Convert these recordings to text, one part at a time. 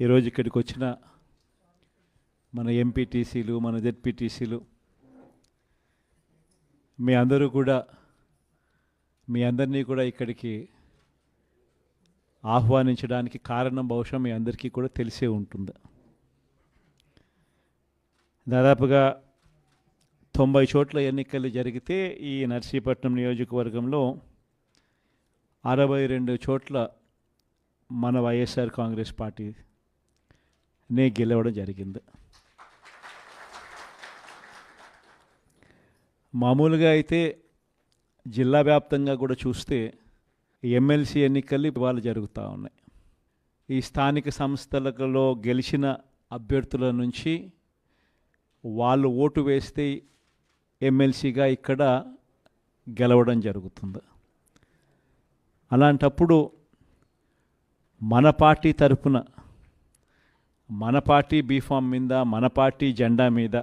ఈరోజు ఇక్కడికి వచ్చిన మన ఎంపీటీసీలు మన జెడ్పీటీసీలు మీ అందరూ కూడా మీ అందరినీ కూడా ఇక్కడికి ఆహ్వానించడానికి కారణం బహుశా మీ అందరికీ కూడా తెలిసే ఉంటుంది. దాదాపుగా తొంభై చోట్ల ఎన్నికలు జరిగితే ఈ నర్సీపట్నం నియోజకవర్గంలో అరవై రెండు చోట్ల మన వైఎస్ఆర్ కాంగ్రెస్ పార్టీ నే గెలవడం జరిగింది. మామూలుగా అయితే జిల్లా వ్యాప్తంగా కూడా చూస్తే ఎమ్మెల్సీ ఎన్నికలు ఇవాళ జరుగుతూ ఉన్నాయి. ఈ స్థానిక సంస్థలలో గెలిచిన అభ్యర్థుల నుంచి వాళ్ళు ఓటు వేస్తే ఎమ్మెల్సీగా ఇక్కడ గెలవడం జరుగుతుంది. అలాంటప్పుడు మన పార్టీ తరపున మన పార్టీ బీఫామ్ మీద మన పార్టీ జెండా మీద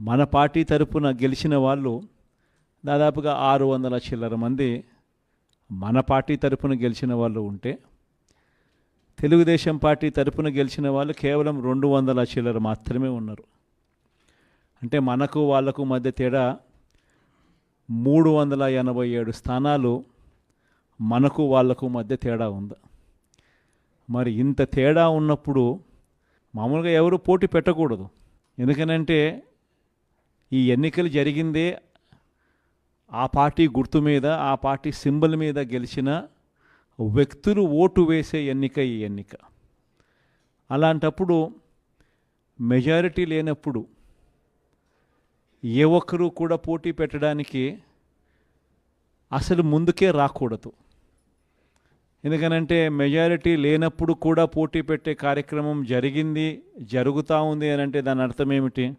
మన పార్టీ తరపున గెలిచిన వాళ్ళు దాదాపుగా ఆరు వందల చిల్లర మంది మన పార్టీ తరపున గెలిచిన వాళ్ళు ఉంటే తెలుగుదేశం పార్టీ తరపున గెలిచిన వాళ్ళు కేవలం రెండు వందల చిల్లర మాత్రమే ఉన్నారు. అంటే మనకు వాళ్ళకు మధ్య తేడా మూడు వందల ఎనభై ఏడు స్థానాలు మనకు వాళ్ళకు మధ్య తేడా ఉంది. మరి ఇంత తేడా ఉన్నప్పుడు మామూలుగా ఎవరు పోటీ పెట్టకూడదు. ఎందుకనంటే ఈ ఎన్నికలు జరిగిందే ఆ పార్టీ గుర్తు మీద ఆ పార్టీ సింబల్ మీద గెలిచిన వ్యక్తులు ఓటు వేసే ఎన్నిక ఈ ఎన్నిక. అలాంటప్పుడు మెజారిటీ లేనప్పుడు ఏ ఒక్కరూ కూడా పోటీ పెట్టడానికి అసలు ముందుకే రాకూడదు. ఎందుకనంటే మెజారిటీ లేనప్పుడు కూడా పోటీ పెట్టే కార్యక్రమం జరిగింది జరుగుతూ ఉంది అని అంటే దాని అర్థం ఏమిటి?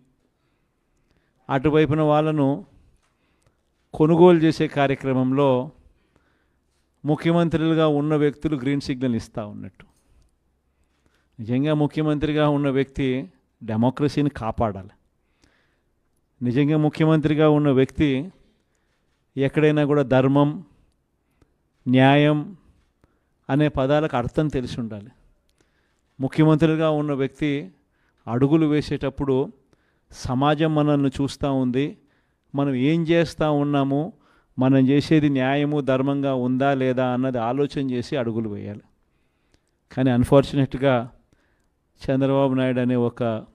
అటువైపున వాళ్ళను కొనుగోలు చేసే కార్యక్రమంలో ముఖ్యమంత్రులుగా ఉన్న వ్యక్తులు గ్రీన్ సిగ్నల్ ఇస్తూ ఉన్నట్టు. నిజంగా ముఖ్యమంత్రిగా ఉన్న వ్యక్తి డెమోక్రసీని కాపాడాలి. నిజంగా ముఖ్యమంత్రిగా ఉన్న వ్యక్తి ఎక్కడైనా కూడా ధర్మం న్యాయం అనే పదాలకు అర్థం తెలిసి ఉండాలి. ముఖ్యమంత్రిగా ఉన్న వ్యక్తి అడుగులు వేసేటప్పుడు సమాజం మనల్ని చూస్తూ ఉంది మనం ఏం చేస్తూ ఉన్నాము మనం చేసేది న్యాయము ధర్మంగా ఉందా లేదా అన్నది ఆలోచన చేసి అడుగులు వేయాలి. కానీ అన్ఫార్చునేట్గా చంద్రబాబు నాయుడు అనే ఒక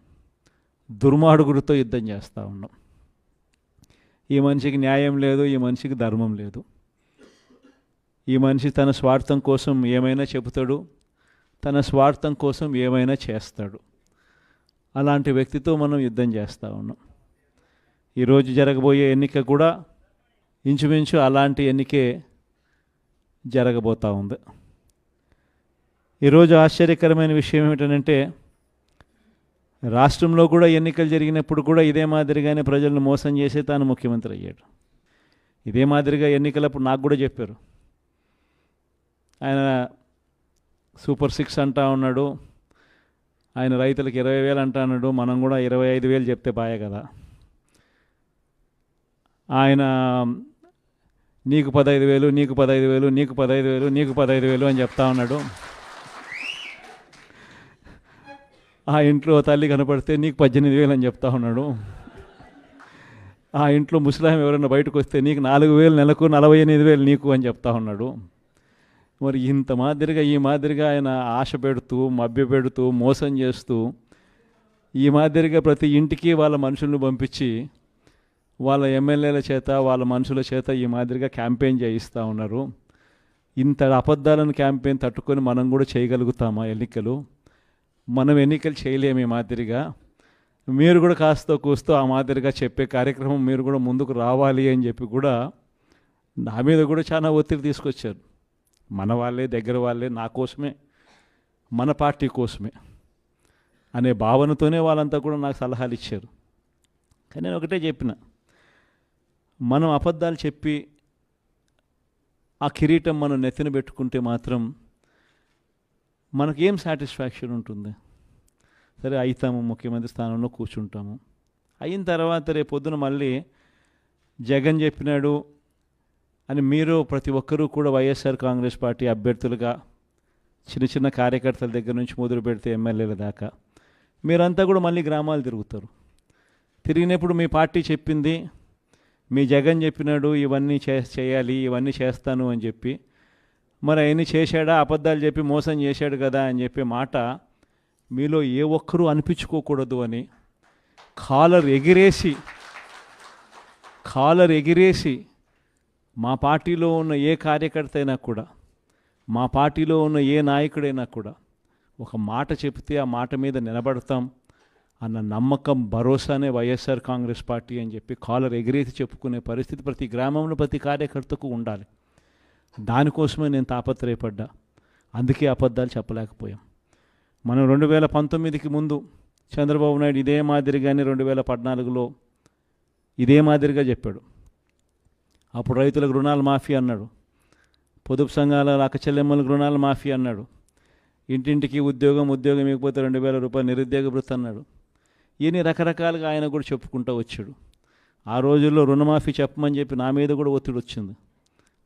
దుర్మార్గుడితో యుద్ధం చేస్తూ ఉన్నాం. ఈ మనిషికి న్యాయం లేదు ఈ మనిషికి ధర్మం లేదు. ఈ మనిషి తన స్వార్థం కోసం ఏమైనా చెబుతాడు? తన స్వార్థం కోసం ఏమైనా చేస్తాడు? అలాంటి వ్యక్తితో మనం యుద్ధం చేస్తూ ఉన్నాం. ఈరోజు జరగబోయే ఎన్నిక కూడా ఇంచుమించు అలాంటి ఎన్నికే జరగబోతూ ఉంది. ఈరోజు ఆశ్చర్యకరమైన విషయం ఏమిటంటే రాష్ట్రంలో కూడా ఎన్నికలు జరిగినప్పుడు కూడా ఇదే మాదిరిగానే ప్రజలను మోసం చేసే తాను ముఖ్యమంత్రి అయ్యాడు. ఇదే మాదిరిగా ఎన్నికలప్పుడు నాకు కూడా చెప్పారు. ఆయన సూపర్ సిక్స్ అంటా ఉన్నాడు. ఆయన రైతులకు ఇరవై వేలు అంటా అన్నాడు మనం కూడా ఇరవై ఐదు వేలు చెప్తే బాయే కదా. ఆయన నీకు పదహైదు వేలు నీకు పదహైదు వేలు నీకు పదహైదు వేలు నీకు పదహైదు వేలు అని చెప్తా ఉన్నాడు. ఆ ఇంట్లో తల్లి కనపడితే నీకు పద్దెనిమిది వేలు అని చెప్తా ఉన్నాడు. ఆ ఇంట్లో ముసలాం ఎవరైనా బయటకు వస్తే నీకు నాలుగు వేలు నెలకు నలభై ఎనిమిది వేలు నీకు అని చెప్తా ఉన్నాడు. మరి ఇంత మాదిరిగా ఈ మాదిరిగా ఆయన ఆశ పెడుతూ మభ్య పెడుతూ మోసం చేస్తూ ఈ మాదిరిగా ప్రతి ఇంటికి వాళ్ళ మనుషులను పంపించి వాళ్ళ ఎమ్మెల్యేల చేత వాళ్ళ మనుషుల చేత ఈ మాదిరిగా క్యాంపెయిన్ చేయిస్తూ ఉన్నారు. ఇంత అబద్ధాలను క్యాంపెయిన్ తట్టుకొని మనం కూడా చేయగలుగుతామా ఎన్నికలు? మనం ఎన్నికలు చేయలేము ఈ మాదిరిగా. మీరు కూడా కాస్త కూస్తూ ఆ మాదిరిగా చెప్పే కార్యక్రమం మీరు కూడా ముందుకు రావాలి అని చెప్పి కూడా నా మీద కూడా చాలా ఒత్తిడి తీసుకొచ్చారు. మన వాళ్ళే దగ్గర వాళ్ళే నా కోసమే మన పార్టీ కోసమే అనే భావనతోనే వాళ్ళంతా కూడా నాకు సలహాలు ఇచ్చారు. కానీ నేను ఒకటే చెప్పిన మనం అబద్ధాలు చెప్పి ఆ కిరీటం మనం నెత్తిన పెట్టుకుంటే మాత్రం మనకేం సాటిస్ఫాక్షన్ ఉంటుంది? సరే అవుతాము ముఖ్యమంత్రి స్థానంలో కూర్చుంటాము. అయిన తర్వాత రేపు పొద్దున మళ్ళీ జగన్ చెప్పినాడు అని మీరు ప్రతి ఒక్కరూ కూడా వైఎస్ఆర్ కాంగ్రెస్ పార్టీ అభ్యర్థులుగా చిన్న చిన్న కార్యకర్తల దగ్గర నుంచి మొదలు పెడితే ఎమ్మెల్యేల దాకా మీరంతా కూడా మళ్ళీ గ్రామాలు తిరుగుతారు. తిరిగినప్పుడు మీ పార్టీ చెప్పింది మీ జగన్ చెప్పినాడు ఇవన్నీ చే చేయాలి ఇవన్నీ చేస్తాను అని చెప్పి మరి అవన్నీ చేశాడా అబద్ధాలు చెప్పి మోసం చేశాడు కదా అని చెప్పే మాట మీలో ఏ ఒక్కరూ అనిపించుకోకూడదు అని కాలర్ ఎగిరేసి కాలర్ ఎగిరేసి మా పార్టీలో ఉన్న ఏ కార్యకర్త అయినా కూడా మా పార్టీలో ఉన్న ఏ నాయకుడైనా కూడా ఒక మాట చెబితే ఆ మాట మీద నిలబడతాం అన్న నమ్మకం భరోసానే వైఎస్ఆర్ కాంగ్రెస్ పార్టీ అని చెప్పి కాలర్ ఎగిరేసి చెప్పుకునే పరిస్థితి ప్రతి గ్రామంలో ప్రతి కార్యకర్తకు ఉండాలి. దానికోసమే నేను తాపత్రయపడ్డా. అందుకే అబద్ధాలు చెప్పలేకపోయాం. మనం రెండు వేల పంతొమ్మిదికి ముందు చంద్రబాబు నాయుడు ఇదే మాదిరిగానే రెండు వేల పద్నాలుగులో ఇదే మాదిరిగా చెప్పాడు. అప్పుడు రైతులకు రుణాలు మాఫీ అన్నాడు. పొదుపు సంఘాల అక్కచెల్లెమ్మలకు రుణాలు మాఫీ అన్నాడు. ఇంటింటికి ఉద్యోగం ఉద్యోగం ఇవ్వకపోతే రెండు వేల రూపాయలు నిరుద్యోగ వృత్తి అన్నాడు. ఇన్ని రకరకాలుగా ఆయన కూడా చెప్పుకుంటూ వచ్చాడు. ఆ రోజుల్లో రుణమాఫీ చెప్పమని చెప్పి నా మీద కూడా ఒత్తిడి వచ్చింది.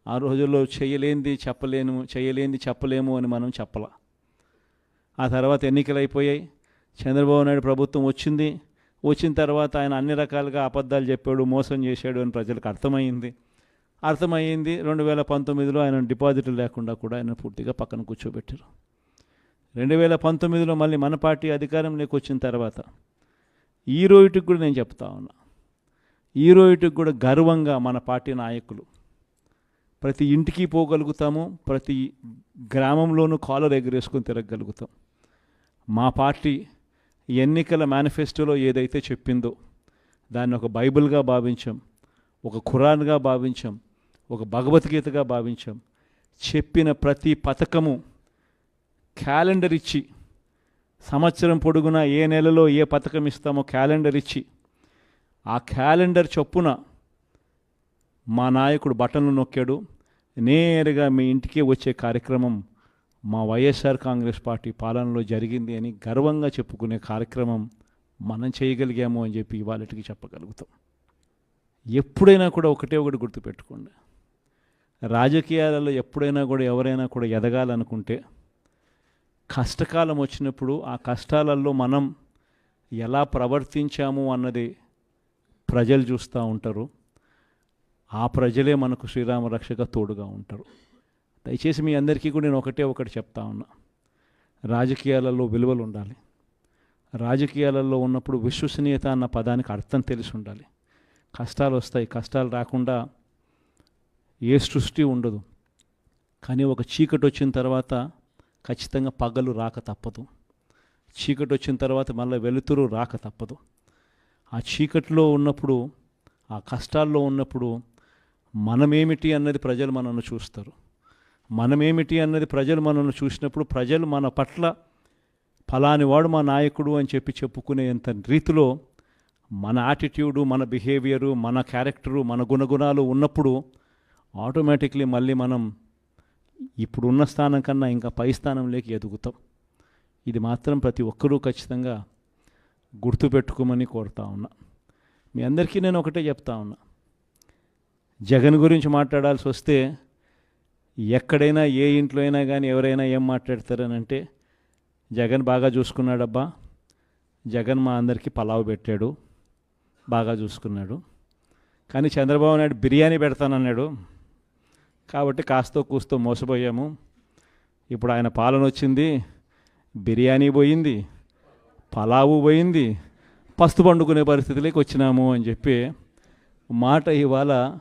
ఆ రోజుల్లో చేయలేనిది చెప్పలేను చేయలేనిది చెప్పలేము అని మనం చెప్పలా. ఆ తర్వాత ఎన్నికలు అయిపోయాయి. చంద్రబాబు నాయుడు ప్రభుత్వం వచ్చింది. వచ్చిన తర్వాత ఆయన అన్ని రకాలుగా అబద్ధాలు చెప్పాడు మోసం చేశాడు అని ప్రజలకు అర్థమైంది. అర్థమైంది రెండు వేల పంతొమ్మిదిలో ఆయన డిపాజిట్లు లేకుండా కూడా ఆయన పూర్తిగా పక్కన కూర్చోబెట్టారు. రెండు వేల పంతొమ్మిదిలో మళ్ళీ మన పార్టీ అధికారంలోకి వచ్చిన తర్వాత ఈ రోజుకి కూడా నేను చెప్తా ఉన్నా. ఈ రోజుకి కూడా గర్వంగా మన పార్టీ నాయకులు ప్రతి ఇంటికి పోగలుగుతాము ప్రతి గ్రామంలోనూ కాలర్ ఎగరేసుకొని తిరగగలుగుతాం. మా పార్టీ ఎన్నికల మేనిఫెస్టోలో ఏదైతే చెప్పిందో దాన్ని ఒక బైబిల్గా భావించాం ఒక ఖురాన్గా భావించాం ఒక భగవద్గీతగా భావించాం. చెప్పిన ప్రతి పథకము క్యాలెండర్ ఇచ్చి సంవత్సరం పొడుగునా ఏ నెలలో ఏ పథకం ఇస్తామో క్యాలెండర్ ఇచ్చి ఆ క్యాలెండర్ చొప్పున మా నాయకుడు బటన్లు నొక్కాడు. నేరుగా మీ ఇంటికే వచ్చే కార్యక్రమం మా వైఎస్ఆర్ కాంగ్రెస్ పార్టీ పాలనలో జరిగింది అని గర్వంగా చెప్పుకునే కార్యక్రమం మనం చేయగలిగాము అని చెప్పి ఇవాళకి చెప్పగలుగుతాం. ఎప్పుడైనా కూడా ఒకటే ఒకటి గుర్తుపెట్టుకోండి. రాజకీయాలలో ఎప్పుడైనా కూడా ఎవరైనా కూడా ఎదగాలనుకుంటే కష్టకాలం వచ్చినప్పుడు ఆ కష్టాలలో మనం ఎలా ప్రవర్తించాము అన్నది ప్రజలు చూస్తూ ఉంటారు. ఆ ప్రజలే మనకు శ్రీరామ రక్షక తోడుగా ఉంటారు. దయచేసి మీ అందరికీ కూడా నేను ఒకటే ఒకటి చెప్తా ఉన్నా. రాజకీయాలలో విలువలు ఉండాలి. రాజకీయాలలో ఉన్నప్పుడు విశ్వసనీయత అన్న పదానికి అర్థం తెలిసి ఉండాలి. కష్టాలు వస్తాయి కష్టాలు రాకుండా ఏ సృష్టి ఉండదు. కానీ ఒక చీకటి వచ్చిన తర్వాత ఖచ్చితంగా పగలు రాక తప్పదు. చీకటి వచ్చిన తర్వాత మళ్ళీ వెలుతురు రాక తప్పదు. ఆ చీకటిలో ఉన్నప్పుడు ఆ కష్టాల్లో ఉన్నప్పుడు మనమేమిటి అన్నది ప్రజలు మనల్ని చూస్తారు. మనమేమిటి అన్నది ప్రజలు మనల్ని చూసినప్పుడు ప్రజలు మన పట్ల ఫలాని వాడు మా నాయకుడు అని చెప్పి చెప్పుకునేంత రీతిలో మన యాటిట్యూడు మన బిహేవియరు మన క్యారెక్టరు మన గుణగుణాలు ఉన్నప్పుడు ఆటోమేటిక్లీ మళ్ళీ మనం ఇప్పుడున్న స్థానం కన్నా ఇంకా పై స్థానంలోకి ఎదుగుతాం. ఇది మాత్రం ప్రతి ఒక్కరూ ఖచ్చితంగా గుర్తుపెట్టుకోమని కోరుతా ఉన్నా. మీ అందరికీ నేను ఒకటే చెప్తా ఉన్నా. జగన్ గురించి మాట్లాడాల్సి వస్తే ఎక్కడైనా ఏ ఇంట్లో అయినా కానీ ఎవరైనా ఏం మాట్లాడతారని అంటే జగన్ బాగా చూసుకున్నాడబ్బా జగన్ మా అందరికీ పలావ్ పెట్టాడు బాగా చూసుకున్నాడు. కానీ చంద్రబాబు నాయుడు బిర్యానీ పెడతానన్నాడు. కాబట్టి కాస్తో కూస్తో మోసపోయాము. ఇప్పుడు ఆయన పాలన వచ్చింది బిర్యానీ పోయింది పలావు పోయింది పస్తు పండుకునే పరిస్థితిలోకి వచ్చినాము అని చెప్పి మాట ఇవాళ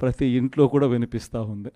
ప్రతి ఇంట్లో కూడా వినిపిస్తూ ఉంది.